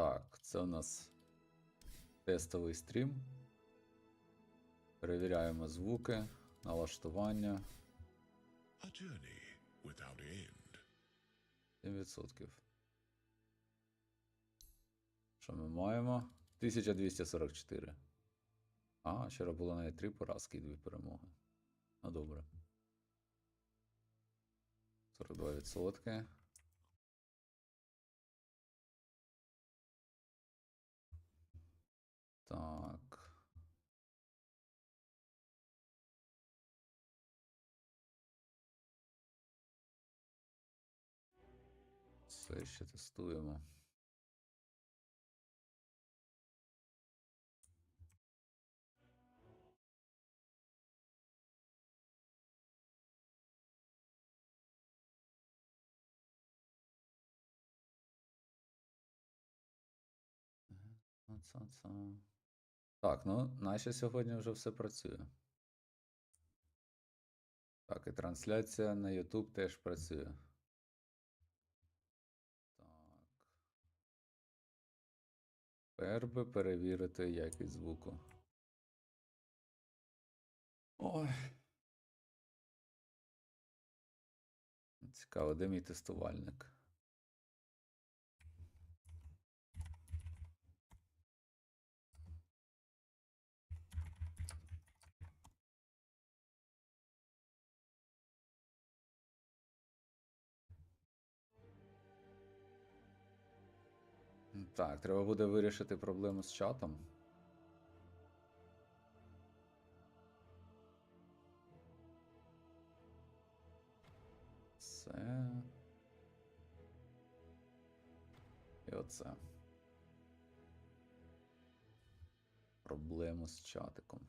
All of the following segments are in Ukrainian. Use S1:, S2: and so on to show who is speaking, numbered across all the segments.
S1: Так, це у нас тестовий стрім. Перевіряємо звуки, налаштування.
S2: A journey without end.
S1: 7%. Що ми маємо? 1244. А, вчора було навіть 3 поразки і 2 перемоги. Ну добре. 42%. Все ще тестуємо. Так, ну, наче сьогодні вже все працює. Так, і трансляція на YouTube теж працює. Тепер би перевірити якість звуку. Ой. Цікаво, де мій тестувальник? Так, треба буде вирішити проблему з чатом. Це. І оце. Проблему з чатиком.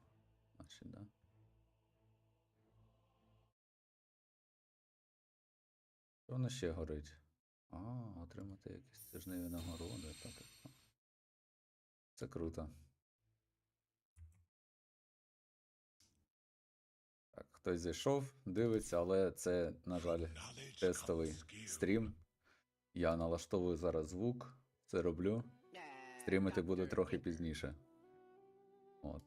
S1: Значить, да? Що воно ще горить? А, отримати якісь тижневі нагороди. Так, так. Це круто. Так, хтось зайшов, дивиться, але це, на жаль, тестовий стрім. Я налаштовую зараз звук, це роблю. Стрімити буду трохи пізніше. От.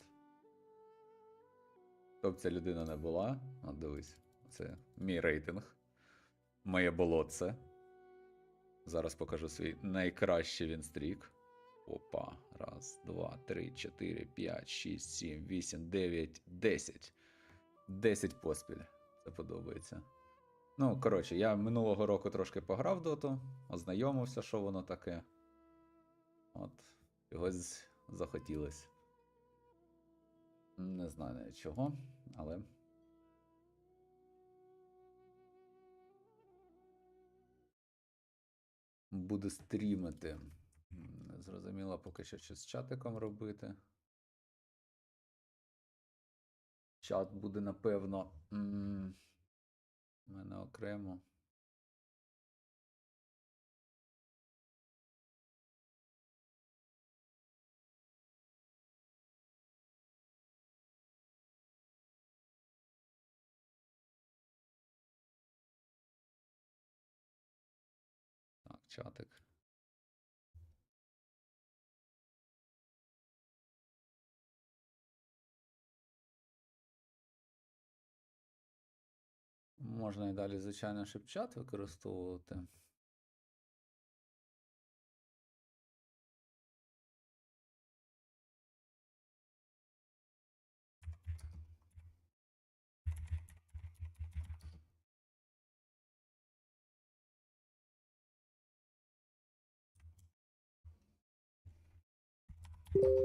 S1: Хто б ця людина не була, от дивись, це мій рейтинг. Моє болотце. Зараз покажу свій найкращий вінстрік. Опа. Раз, два, три, чотири, п'ять, шість, сім, вісім, дев'ять, десять. Десять поспіль. Це подобається. Ну, коротше, я минулого року трошки пограв доту, ознайомився, що воно таке. От, чогось захотілось. Не знаю навіть чого, але. Буду стрімити. Зрозуміло поки що що з чатиком робити. Чат буде, напевно. У мене окремо. Чатик. Можна і далі, звичайно, шипчат використовувати. you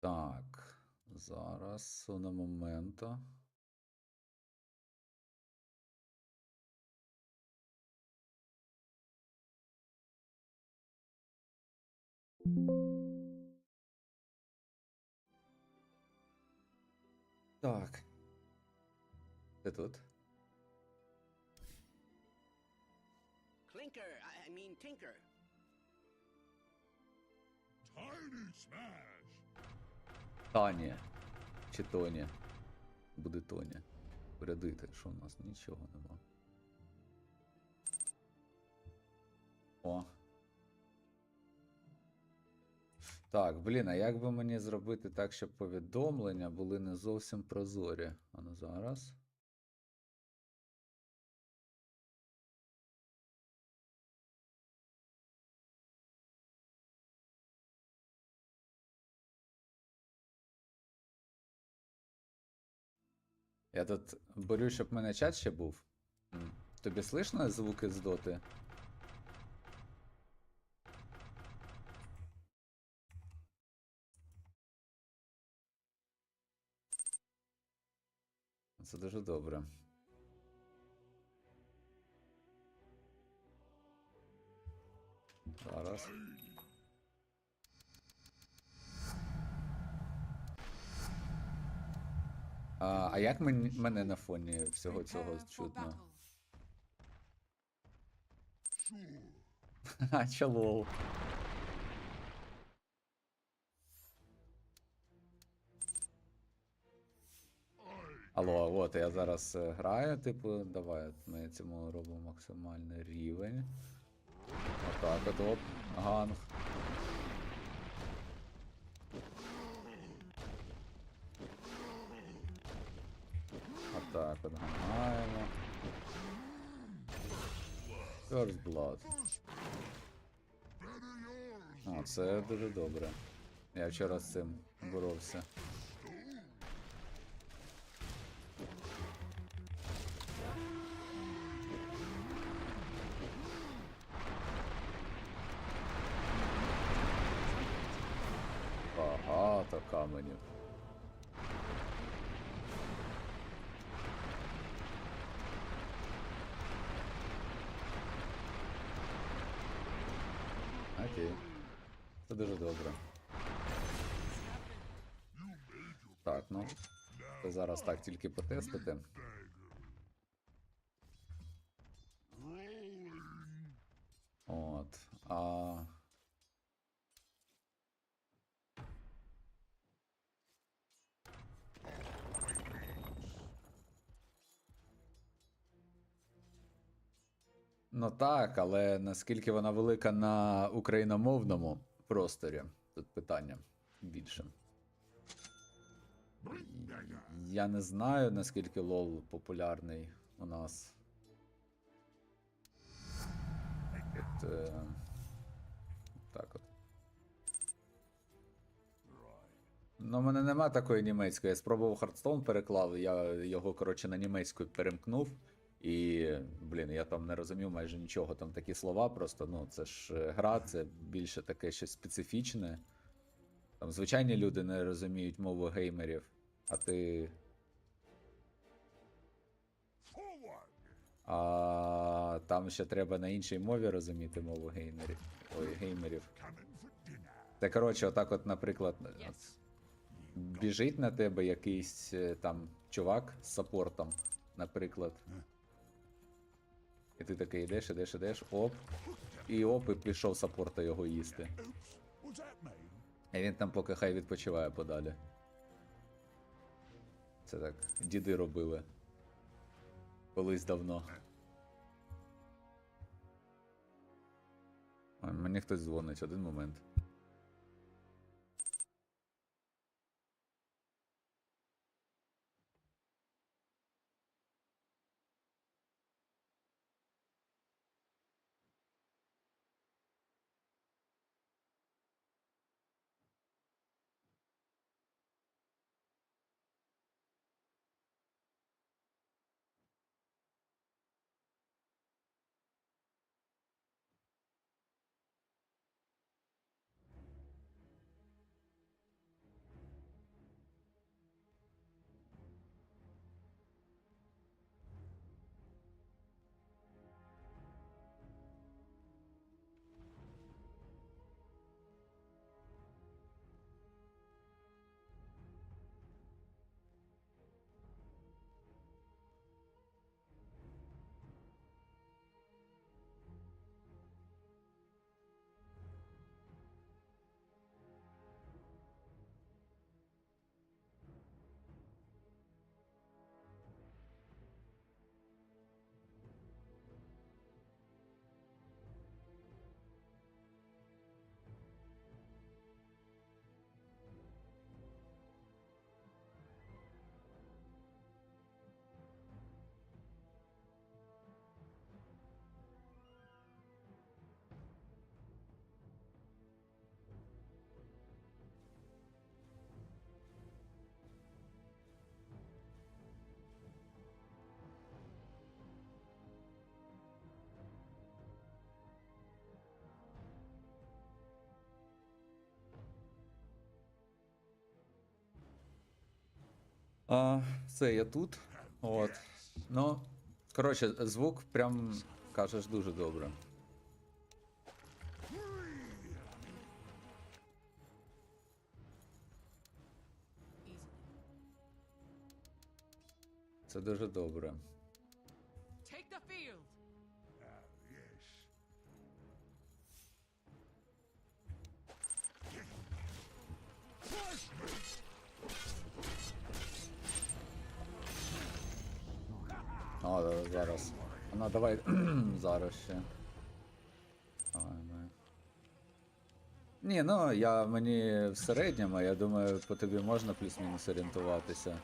S1: Так, зараз на моменту. Так. Ти тут?
S3: Clinker, I mean Tinker.
S2: Tiny smash.
S1: Тані. Чи Тоні? Буде Тоні. Порядити, що у нас нічого нема. О. Так, блін, а як би мені зробити так, щоб повідомлення були не зовсім прозорі? А ну зараз. Я тут борю, щоб в мене чат ще був. Тобі слышно звуки з доти? Це дуже добре. Зараз. А, а як мен- мене на фоні всього цього чутно? А, чолол. Алло, от я зараз е, граю, типу, давай, ми цьому робимо максимальний рівень. Отак от оп, ганг. Отак от. First Blood. О, це дуже добре. Я вчора з цим боровся. Дуже добре. Так, ну. Це зараз так тільки потестити. От. А. Ну так, але наскільки вона велика на україномовному просторі? Тут питання більше. Я не знаю, наскільки лол популярний у нас. От, е, так от. Ну, в мене нема такої німецької. Я спробував Hearthstone переклав, я його, коротше, на німецьку перемкнув. І, блін, я там не розумів майже нічого. Там такі слова, просто, ну, це ж е, гра, це більше таке щось специфічне. Там звичайні люди не розуміють мову геймерів, а ти. А там ще треба на іншій мові розуміти мову геймерів. Ой, геймерів. Це коротше, отак, от, наприклад, от,
S4: Yes.
S1: біжить на тебе якийсь е, там чувак з саппортом, наприклад. І ти такий йдеш, ідеш, ідеш, оп. І оп, і пішов саппорта його їсти. І він там поки хай відпочиває подалі. Це так, діди робили. Колись давно. Мені хтось дзвонить, один момент. А, все, я тут. От. Ну, коротше, звук прям кажеш дуже добре. Це дуже добре. А, зараз. Ну, давай зараз ще. Давай ми. Ні, ну я мені в середньому, я думаю, по тобі можна плюс-мінус орієнтуватися.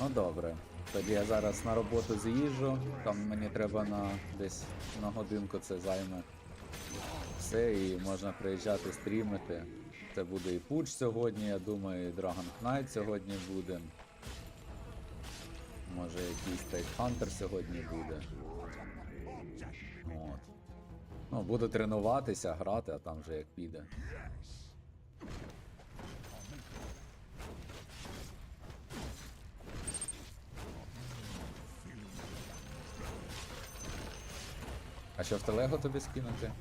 S1: Ну добре. Тоді я зараз на роботу з'їжджу, там мені треба на десь на годинку це займе. Все, і можна приїжджати стрімити. Це буде і Пуч сьогодні, я думаю, і Dragon Knight сьогодні буде. Може якийсь Tide Hunter сьогодні буде. От. Ну, буду тренуватися, грати, а там вже як піде. А що в телего тобі скинути?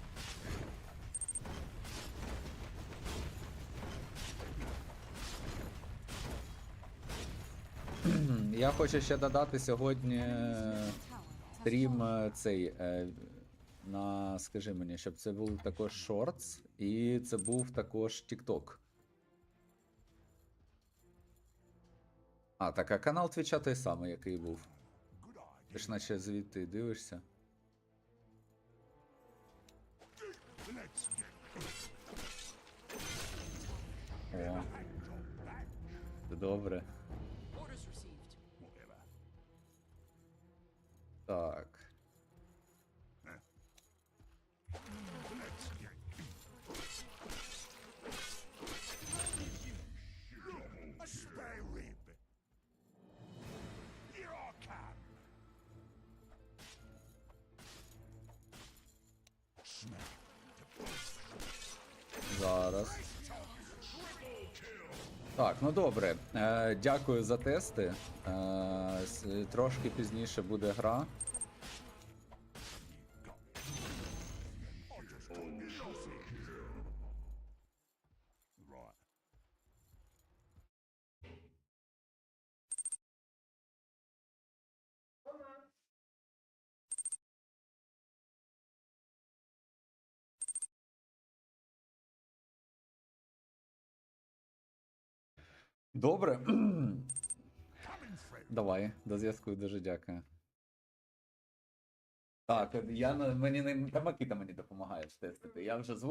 S1: Я хочу ще додати сьогодні е, стрім е, цей е, на скажи мені, щоб це був також шортс і це був також TikTok. А, так, а канал Твіча той самий, який був. Ти ж наче звідти дивишся.
S2: Here I come. Smack.
S1: Зараз. Так, ну добре. Е, дякую за тести. Е, трошки пізніше буде гра. Добре. Давай, до зв'язку, дуже дякую. Так, я мені та Макіта мені допомагає тестити. Я вже звук.